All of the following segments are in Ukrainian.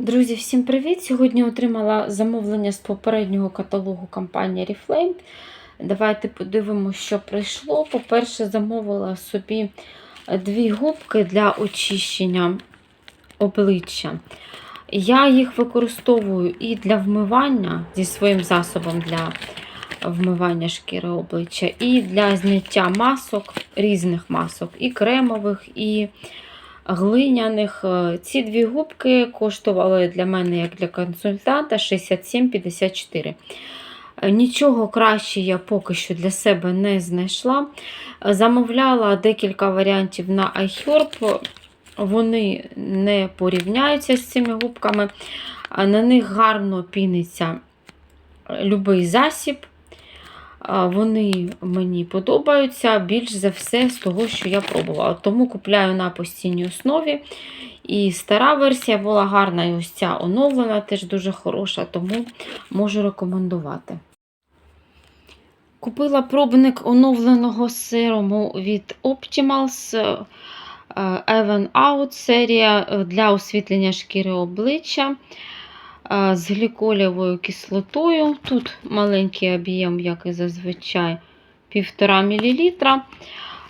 Друзі, всім привіт! Сьогодні отримала замовлення з попереднього каталогу компанії Reflame. Давайте подивимося, що прийшло. По-перше, замовила собі дві губки для очищення обличчя. Я їх використовую і для вмивання зі своїм засобом для вмивання шкіри обличчя, і для зняття масок, різних масок, і кремових, і глиняних. Е, Ці дві губки коштували для мене, як для консультанта, 67,54. Е, Нічого краще я поки що для себе не знайшла. Е, Замовляла декілька варіантів на iHerb. Вони не порівняються з цими губками. На них гарно піниться любий засіб. Вони мені подобаються більш за все з того, що я пробувала. Тому купляю на постійній основі. І стара версія була гарна, і ось ця оновлена, теж дуже хороша, тому можу рекомендувати. Купила пробник оновленого серуму від Optimals е, Even Out серія е, для освітлення шкіри обличчя з гліколєвою кислотою. Тут маленький об'єм, як і зазвичай, 1,5 мл.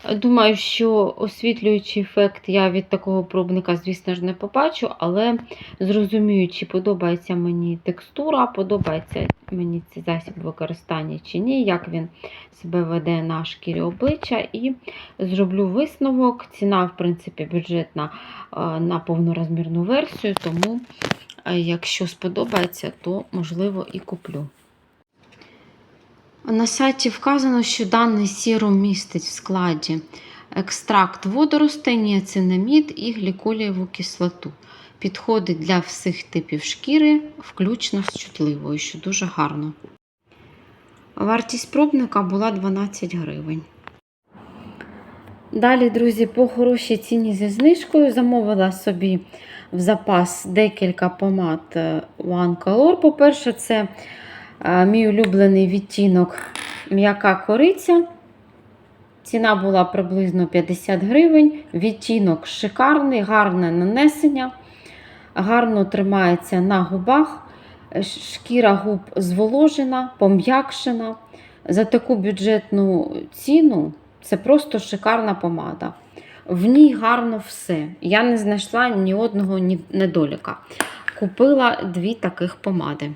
Думаю, що освітлюючий ефект я від такого пробника, звісно ж, не побачу, але зрозумію, чи подобається мені текстура, подобається мені цей засіб використання чи ні, як він себе веде на шкірі обличчя. І зроблю висновок. Ціна, в принципі, бюджетна е, на повнорозмірну версію, тому, е, якщо сподобається, то можливо і куплю. На сайті вказано, що даний сірум містить в складі екстракт водоростей, ніацинамід і гліколієву кислоту. Підходить для всіх типів шкіри, включно з чутливою, що дуже гарно. Вартість пробника була 12 гривень. Далі, друзі, по хорошій ціні зі знижкою замовила собі в запас декілька помад е, One Color. По-перше, це мій улюблений відтінок м'яка кориця. Ціна була приблизно 50 гривень. Відтінок шикарний, гарне нанесення, гарно тримається на губах. Шкіра губ зволожена, пом'якшена. За таку бюджетну ціну це просто шикарна помада. В ній гарно все. Я не знайшла ні одного недоліка. Купила дві таких помади.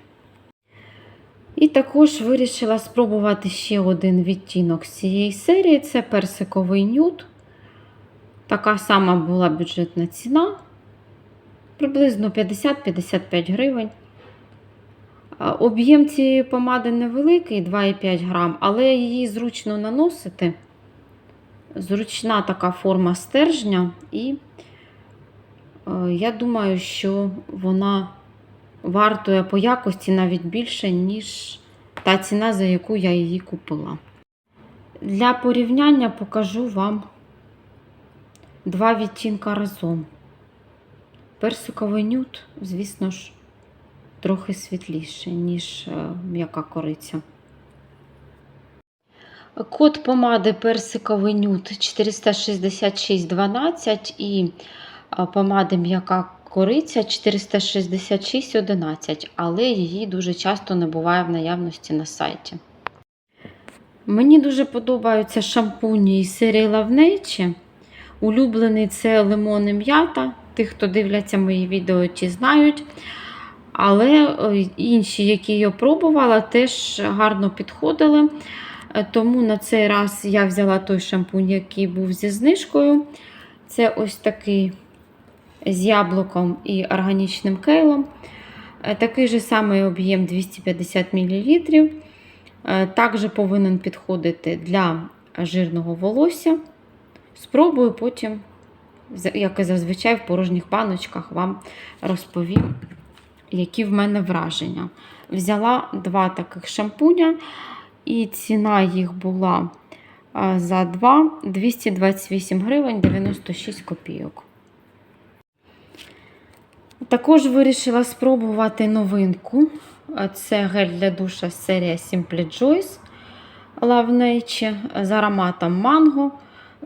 І також вирішила спробувати ще один відтінок з цієї серії це персиковий нюд. Така сама була бюджетна ціна. Приблизно 50-55 гривень. Об'єм цієї помади невеликий, 2,5 грам, але її зручно наносити. Зручна така форма стержня, і е, я думаю, що вона вартує по якості навіть більше, ніж та ціна, за яку я її купила. Для порівняння покажу вам два відтінка разом. Персиковий нюд, звісно ж, трохи світліше, ніж е, м'яка кориця. Код помади персиковий нюд 46612 і а, помади м'яка кориця 46611, але її дуже часто не буває в наявності на сайті. Мені дуже подобаються шампуні із серії Лавнечі. Улюблений це лимон і м'ята. Тих, хто дивляться мої відео, ті знають. Але е, інші, які я пробувала, теж гарно підходили. Е, Тому на цей раз я взяла той шампунь, який був зі знижкою. Це ось такий з яблуком і органічним кейлом. Е, Такий же самий об'єм 250 мл. Е, Також повинен підходити для жирного волосся. Спробую потім, як і зазвичай, в порожніх баночках вам розповім, які в мене враження. Взяла два таких шампуня, і ціна їх була за два 228 гривень 96 копійок. Також вирішила спробувати новинку. Це гель для душа серія Simply Joyce Love Nature з ароматом манго.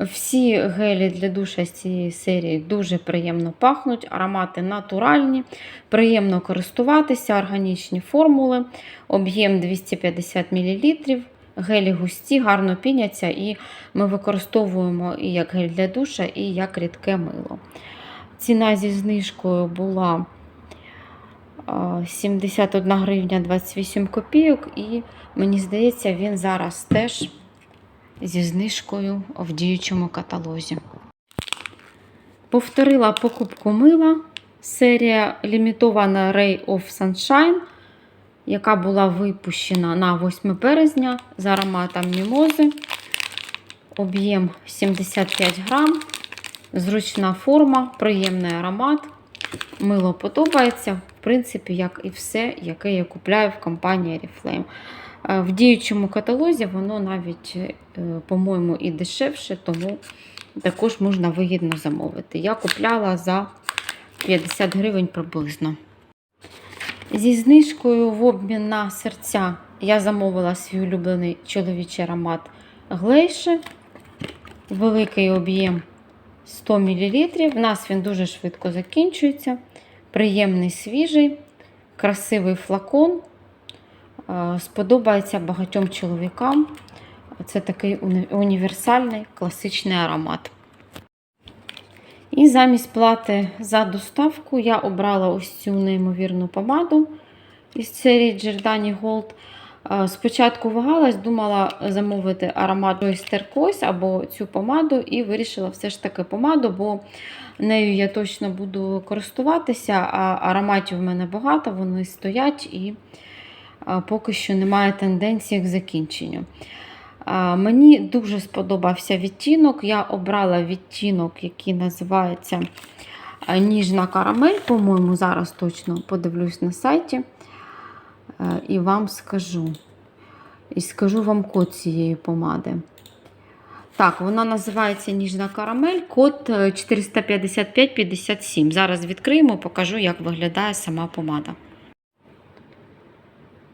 Всі гелі для душа з цієї серії дуже приємно пахнуть, аромати натуральні, приємно користуватися, органічні формули, об'єм 250 мл. Гелі густі, гарно піняться, і ми використовуємо і як гель для душа, і як рідке мило. Ціна зі знижкою була 71 гривня 28 копійок, і мені здається, він зараз теж зі знижкою в діючому каталозі. Повторила покупку мила. Серія лімітована Ray of Sunshine, яка була випущена на 8 березня з ароматом мімози. Об'єм 75 грам, зручна форма, приємний аромат. Мило подобається, в принципі, як і все, яке я купляю в компанії Oriflame. Е, В діючому каталозі воно навіть, е, по-моєму, і дешевше, тому також можна вигідно замовити. Я купляла за 50 гривень приблизно. Зі знижкою в обмін на серця я замовила свій улюблений чоловічий аромат Глейше. Великий об'єм 100 мл. В нас він дуже швидко закінчується. Приємний свіжий, красивий флакон. Е, Сподобається багатьом чоловікам. Це такий універсальний класичний аромат. І замість плати за доставку я обрала ось цю неймовірну помаду із серії Giordani Gold. Е, Спочатку вагалась, думала замовити аромат Close або цю помаду, і вирішила все ж таки помаду, бо нею я точно буду користуватися, а ароматів в мене багато, вони стоять і е, поки що немає тенденції к закінченню. Мені дуже сподобався відтінок. Я обрала відтінок, який називається Ніжна карамель. По-моєму, зараз точно подивлюсь на сайті е, і вам скажу. І скажу вам код цієї помади. Так, вона називається Ніжна карамель, код е, 45557. Зараз відкриємо, покажу, як виглядає сама помада.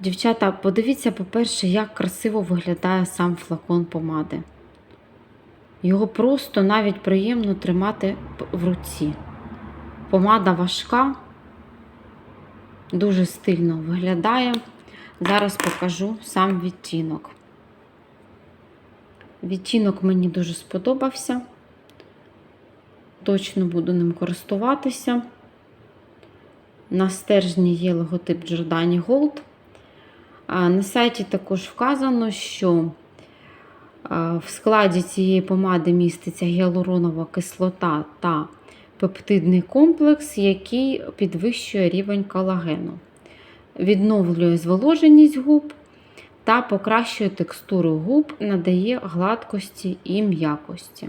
Дівчата, подивіться, по-перше, як красиво виглядає сам флакон помади. Його просто навіть приємно тримати в руці. Помада важка, дуже стильно виглядає. Зараз покажу сам відтінок. Відтінок мені дуже сподобався. Точно буду ним користуватися. На стержні є логотип Giordani Gold. На сайті також вказано, що в складі цієї помади міститься гіалуронова кислота та пептидний комплекс, який підвищує рівень колагену, відновлює зволоженість губ та покращує текстуру губ, надає гладкості і м'якості.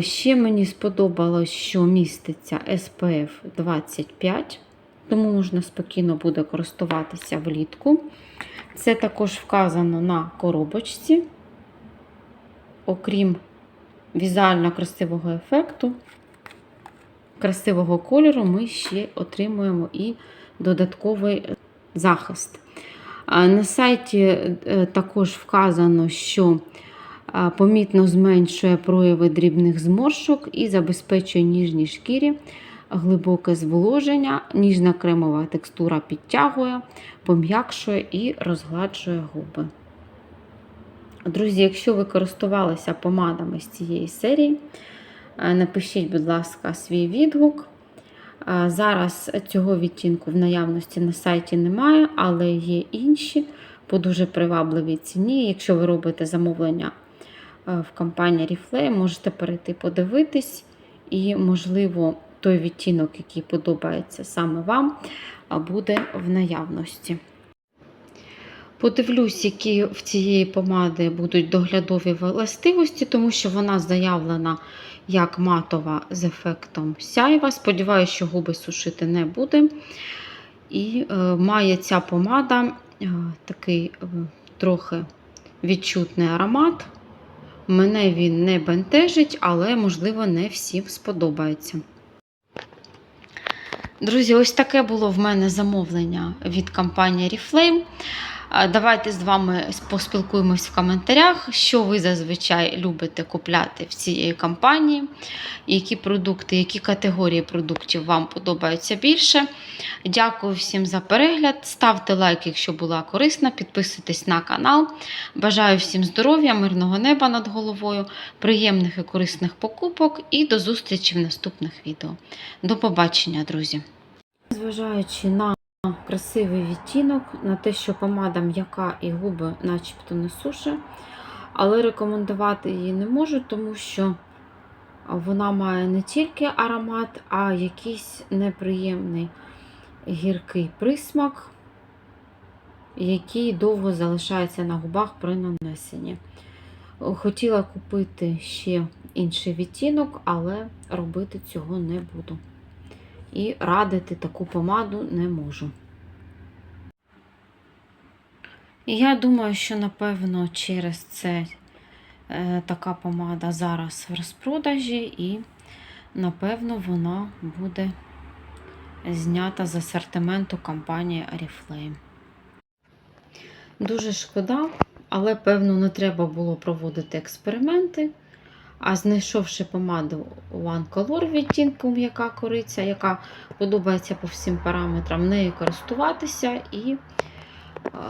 Ще мені сподобалось, що міститься SPF 25 тому можна спокійно буде користуватися влітку. Це також вказано на коробочці, окрім візуально красивого ефекту, красивого кольору, ми ще отримуємо і додатковий захист. На сайті е, також вказано, що помітно зменшує прояви дрібних зморшок і забезпечує ніжній шкірі глибоке зволоження, ніжна кремова текстура підтягує, пом'якшує і розгладжує губи. Друзі, якщо ви користувалися помадами з цієї серії, е, напишіть, будь ласка, свій відгук. Е, Зараз цього відтінку в наявності на сайті немає, але є інші по дуже привабливій ціні. Якщо ви робите замовлення е, в компанії Reflame, можете перейти подивитись і, можливо, той відтінок, який подобається саме вам, буде в наявності. Подивлюсь, які в цієї помади будуть доглядові властивості, тому що вона заявлена як матова з ефектом сяйва. Сподіваюся, що губи сушити не буде. І е, має ця помада е, такий е, трохи відчутний аромат. Мене він не бентежить, але, можливо, не всім сподобається. Друзі, ось таке було в мене замовлення від компанії Reflame. Давайте з вами поспілкуємось в коментарях, що ви зазвичай любите купляти в цієї компанії, які продукти, які категорії продуктів вам подобаються більше. Дякую всім за перегляд. Ставте лайк, якщо була корисна, підписуйтесь на канал. Бажаю всім здоров'я, мирного неба над головою, приємних і корисних покупок і до зустрічі в наступних відео. До побачення, друзі! Зважаючи на красивий відтінок, на те, що помада м'яка і губи начебто не суше, але рекомендувати її не можу, тому що вона має не тільки аромат, а якийсь неприємний гіркий присмак, який довго залишається на губах при нанесенні. Хотіла купити ще інший відтінок, але робити цього не буду. І радити таку помаду не можу. І я думаю, що, напевно, через це е, така помада зараз в розпродажі, і, напевно, вона буде знята з асортименту компанії Oriflame. Дуже шкода, але, певно, не треба було проводити експерименти. А знайшовши помаду One Color відтінку м'яка кориця, яка подобається по всім параметрам, нею користуватися і е,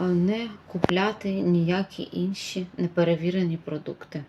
не купляти ніякі інші неперевірені продукти.